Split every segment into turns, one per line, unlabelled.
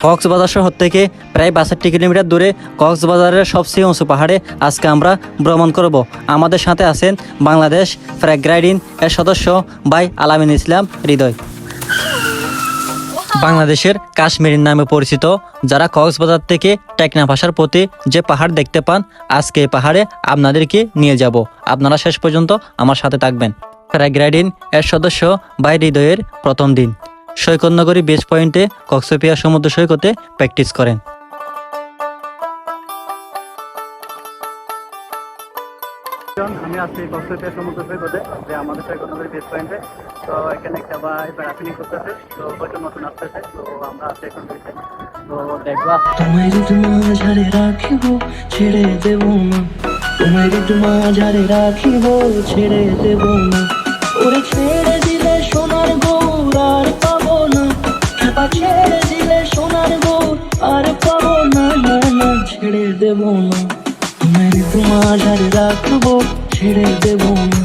কক্সবাজার শহর থেকে প্রায় বাষট্টি কিলোমিটার দূরে কক্সবাজারের সবচেয়ে উঁচু পাহাড়ে আজকে আমরা ভ্রমণ করব। আমাদের সাথে আছেন বাংলাদেশ ফ্র্যাগ্রাইডিন এর সদস্য ভাই আলামিন ইসলাম হৃদয়। বাংলাদেশের কাশ্মীর নামে পরিচিত যারা কক্সবাজার থেকে টেকনা ভাষার প্রতি যে পাহাড় দেখতে পান, আজকে এই পাহাড়ে আপনাদেরকে নিয়ে যাব। আপনারা শেষ পর্যন্ত আমার সাথে থাকবেন। প্যারাগ্রাইডিন এর সদস্য ভাই হৃদয়ের প্রথম দিন। সৈকতনগরী বেস পয়েন্টে কক্সপিয়া সমুদ্র সৈকতে প্র্যাকটিস করেন।
আমি আছি কক্সবাজার সমুদ্র সৈকতে যে আমাদের সৈকতনগরী বেস পয়েন্টে। তো এখানে একটা বা করতেছে তো আসতেছে তো আমরা আছি এখন তো দেখবা।
তোমায় মাঝারে রাখিব ছেড়ে দেব না। তোমায় মাঝারে রাখিব ছেড়ে দেব না। ওরে ছেড়ে দেব না। মাঝারে রাখব, ছেড়ে দেব না।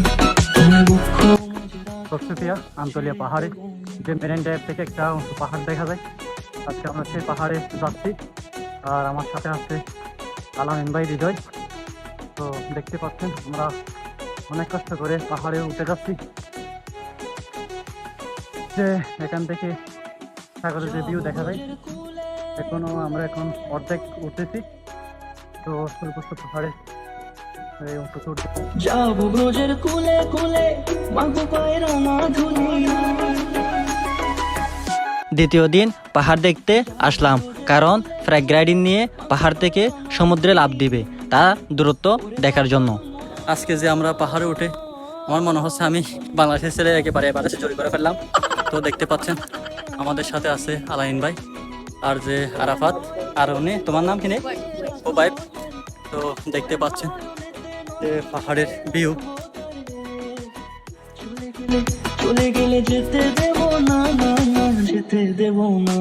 পাহাড়ে, যে মেরেন ড্রাইভ থেকে একটা পাহাড় দেখা যায়। আজকে আমরা সেই পাহাড়ে যাচ্ছি, আর আমার সাথে আছে আলামিন ভাই হৃদয় তো দেখতে পাচ্ছেন, আমরা অনেক কষ্ট করে পাহাড়ে উঠে যাচ্ছি। যে এখান থেকে সাগরের যে ভিউ দেখা যায়, এখনও আমরা এখন অর্ধেক উঠেছি। তো সর্বোচ্চ পাহাড়ে
যাব ব্রজের কুলে কুলে মাগো পায়রা
দ্বিতীয় দিন পাহাড় দেখতে আসলাম কারণ ফ্র্যাগ্রাইডিং নিয়ে পাহাড় থেকে সমুদ্রে লাভ দিবে তা দূরত্ব দেখার জন্য। আজকে যে আমরা পাহাড়ে উঠে আমার মনে হচ্ছে আমি বাংলাদেশের ছেলে একেবারে বাংলাদেশে চুরি করে ফেললাম। তো দেখতে পাচ্ছেন আমাদের সাথে আছে আলাইন ভাই আর যে আরাফাত আর উনি তোমার নাম কিনে ও বাইপ তো দেখতে পাচ্ছেন যে পাহাড়ের ভিউ।
চলে গেলে যেতে দেব না না না, যেতে দেব না।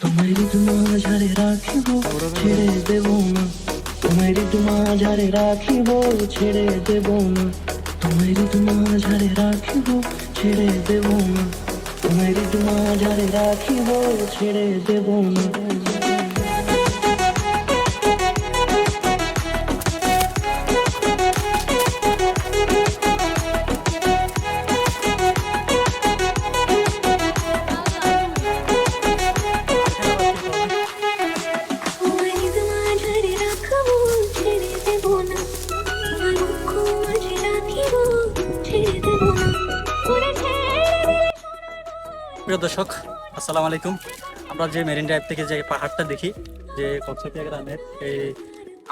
তোমায় ঋতু মাঝারে রাখিব, ছেড়ে দেব না। তোমায় ঋতু মাঝারে রাখিব, ছেড়ে দেব না। তোমায় ঋতু মাঝারে রাখিব, ছেড়ে দেব না। তোমায় ঋতু মাঝারে রাখিব, ছেড়ে দেব না।
প্রিয় দর্শক, আসসালামু আলাইকুম। আমরা যে মেরিন ড্রাইভ থেকে যে পাহাড়টা দেখি, যে কক্সপিয়া গ্রামের এই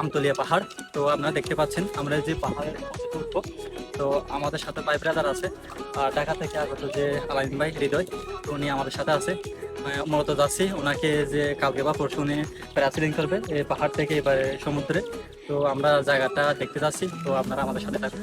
আমতলিয়া পাহাড়, তো আপনারা দেখতে পাচ্ছেন আমরা যে পাহাড়ের উঠবো। তো আমাদের সাথে ভাই ব্রাদার আছে, আর ঢাকা থেকে আগত যে আলাইন ভাই, হৃদয়, তো উনি আমাদের সাথে আছে। মূলত যাচ্ছি ওনাকে যে কালকে বা পরশু উনি প্যারাসিলিং করবে এই পাহাড় থেকে এবারে সমুদ্রে। তো আমরা জায়গাটা দেখতে যাচ্ছি, তো আপনারা আমাদের সাথে থাকবেন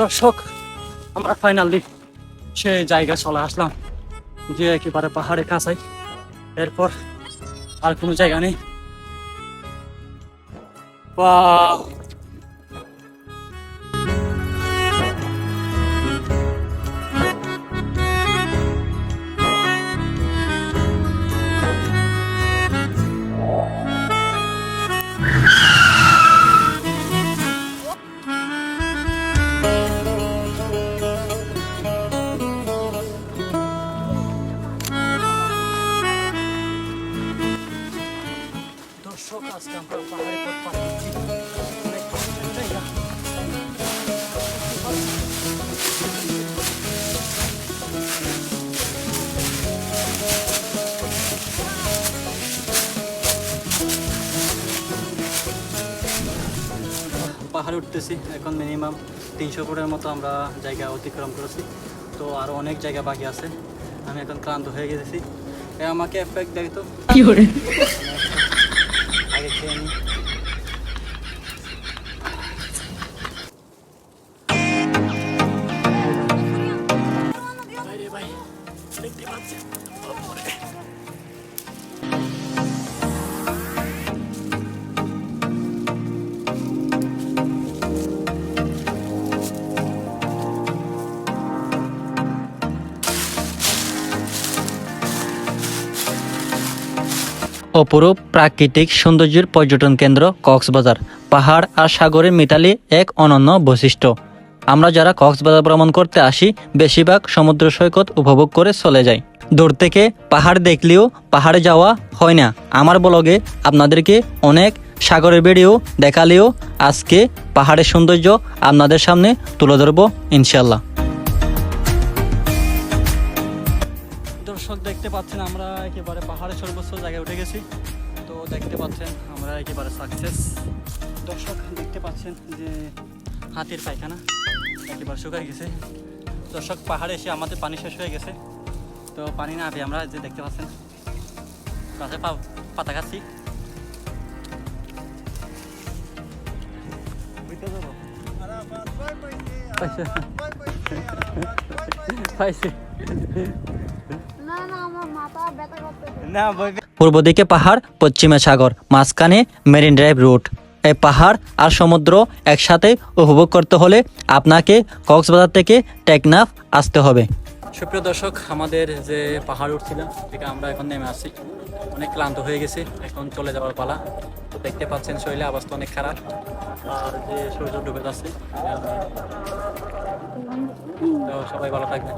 দর্শক, আমরা ফাইনালি সে জায়গা চলে আসলাম। যে একেবারে পাহাড়ে কাছাই এরপর আর কোনো জায়গা নেই। Wow! আমরা পাহাড়ে পথ পাড়ি অনেক কষ্টের জায়গা পাহাড়ে উঠতেছি এখন মিনিমাম তিনশো ফুটের মতো আমরা জায়গা অতিক্রম করেছি। তো আরও অনেক জায়গা বাকি আছে। আমি এখন ক্লান্ত হয়ে গেছি। এ আমাকে এফেক্ট দেয় তো। দেখেছেন
অপরূপ প্রাকৃতিক সৌন্দর্যের পর্যটন কেন্দ্র কক্সবাজার। পাহাড় আর সাগরের মিতালি এক অনন্য বৈশিষ্ট্য। আমরা যারা কক্সবাজার ভ্রমণ করতে আসি, বেশিরভাগ সমুদ্র সৈকত উপভোগ করে চলে যাই। দূর থেকে পাহাড় দেখলেও পাহাড়ে যাওয়া হয় না। আমার ব্লগে আপনাদেরকে অনেক সাগরের ভিডিও দেখালেও আজকে পাহাড়ের সৌন্দর্য আপনাদের সামনে তুলে ধরবো ইনশাল্লাহ
দর্শক দেখতে পাচ্ছেন আমরা একেবারে পাহাড়ের সর্বোচ্চ জায়গায় উঠে গেছি। তো দেখতে পাচ্ছেন আমরা একেবারে সাকসেস দর্শক দেখতে পাচ্ছেন যে হাতির পায়খানা একেবারে শুকাই গেছে। দর্শক পাহাড়ে এসে আমাদের পানি শেষ হয়ে গেছে। তো পানি না পেয়ে আমরা যে দেখতে পাচ্ছেন গাছে পাতা খাচ্ছি। পাইছে। পাইছে।
পূর্ব দিকে পাহাড় পশ্চিমে সাগর মাঝখানে মেরিন ড্রাইভ রুট। এই পাহাড় আর সমুদ্র একসাথে উপভোগ করতে হলে আপনাকে কক্সবাজার থেকে টেকনাফ আসতে হবে।
সুপ্রিয় দর্শক আমাদের যে পাহাড় উঠছিলাম থেকে আমরা এখন নেমে আসছি। অনেক ক্লান্ত হয়ে গেছি এখন চলে যাওয়ার পালা। তো দেখতে পাচ্ছেন শরীরে অবস্থা অনেক খারাপ। আর যে সূর্য ডুবে যাচ্ছে তো সবাই ভালো থাকবেন।